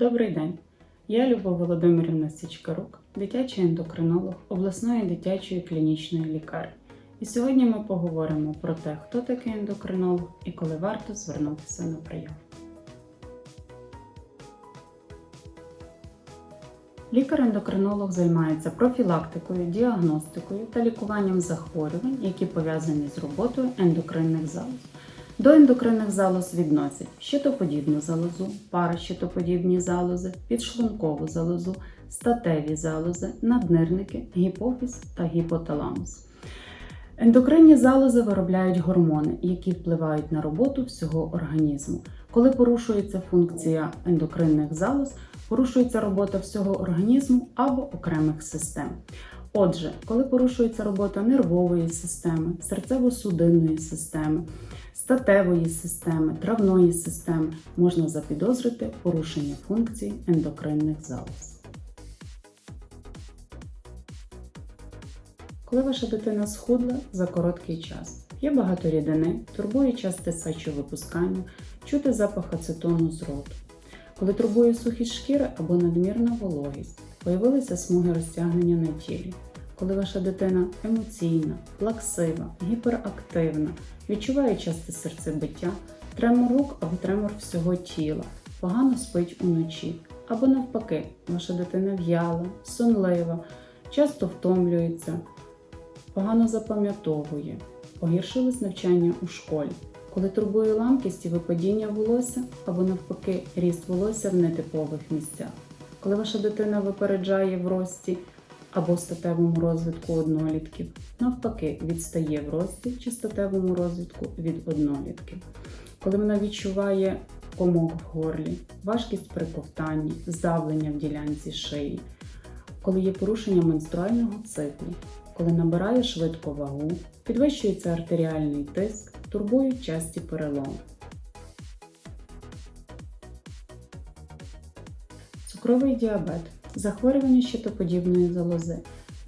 Добрий день! Я Любов Володимирівна Січкарук, дитячий ендокринолог обласної дитячої клінічної лікарні. І сьогодні ми поговоримо про те, хто такий ендокринолог і коли варто звернутися на прийом. Лікар-ендокринолог займається профілактикою, діагностикою та лікуванням захворювань, які пов'язані з роботою ендокринних залоз. До ендокринних залоз відносять щитоподібну залозу, паращитоподібні залози, підшлункову залозу, статеві залози, наднирники, гіпофіз та гіпоталамус. Ендокринні залози виробляють гормони, які впливають на роботу всього організму. Коли порушується функція ендокринних залоз, порушується робота всього організму або окремих систем. Отже, коли порушується робота нервової системи, серцево-судинної системи, статевої системи, травної системи, можна запідозрити порушення функцій ендокринних залоз. Коли ваша дитина схудла за короткий час, п'є багато рідини, турбує часте сечовипускання, чути запах ацетону з роту. Коли турбує сухість шкіри або надмірна вологість, появилися смуги розтягнення на тілі. Коли ваша дитина емоційна, плаксива, гіперактивна, відчуває часте серцебиття, тремор рук або тремор всього тіла, погано спить уночі, або навпаки, ваша дитина в'яла, сонлива, часто втомлюється, погано запам'ятовує, погіршилось навчання у школі. Коли турбує ламкість і випадіння волосся або навпаки ріст волосся в нетипових місцях, коли ваша дитина випереджає в рості або статевому розвитку однолітків, навпаки, відстає в рості чи статевому розвитку від однолітків, коли вона відчуває комок в горлі, важкість при ковтанні, здавлення в ділянці шиї, коли є порушення менструального циклу, коли набирає швидко вагу, підвищується артеріальний тиск, турбують часті переломи. Цукровий діабет, захворювання щитоподібної залози,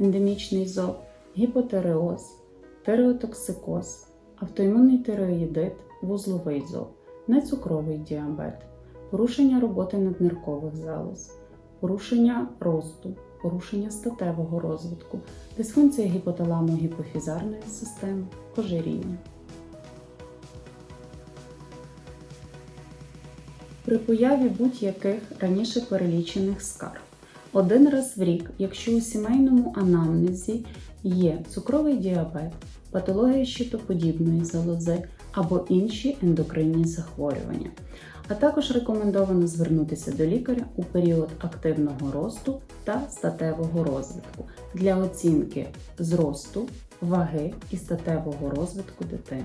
ендемічний зоб, гіпотереоз, тиреотоксикоз, автоімунний тиреоїдит, вузловий зоб, нецукровий діабет, порушення роботи надниркових залоз, порушення росту, порушення статевого розвитку, дисфункція гіпоталамо-гіпофізарної системи, ожиріння. При появі будь-яких раніше перелічених скарг. Один раз в рік, якщо у сімейному анамнезі є цукровий діабет, патологія щитоподібної залози або інші ендокринні захворювання. А також рекомендовано звернутися до лікаря у період активного росту та статевого розвитку для оцінки зросту, ваги і статевого розвитку дитини.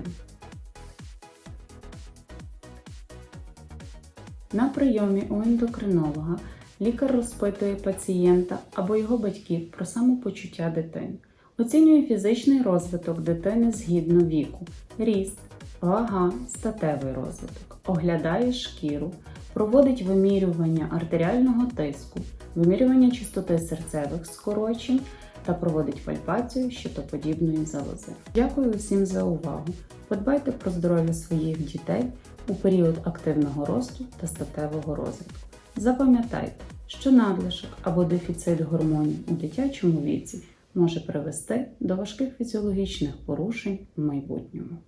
На прийомі у ендокринолога лікар розпитує пацієнта або його батьків про самопочуття дитини, оцінює фізичний розвиток дитини згідно віку, ріст, вага, статевий розвиток, оглядає шкіру, проводить вимірювання артеріального тиску, вимірювання частоти серцевих скорочень та проводить пальпацію щитоподібної залози. Дякую усім за увагу! Подбайте про здоров'я своїх дітей у період активного росту та статевого розвитку. Запам'ятайте, що надлишок або дефіцит гормонів у дитячому віці може привести до важких фізіологічних порушень в майбутньому.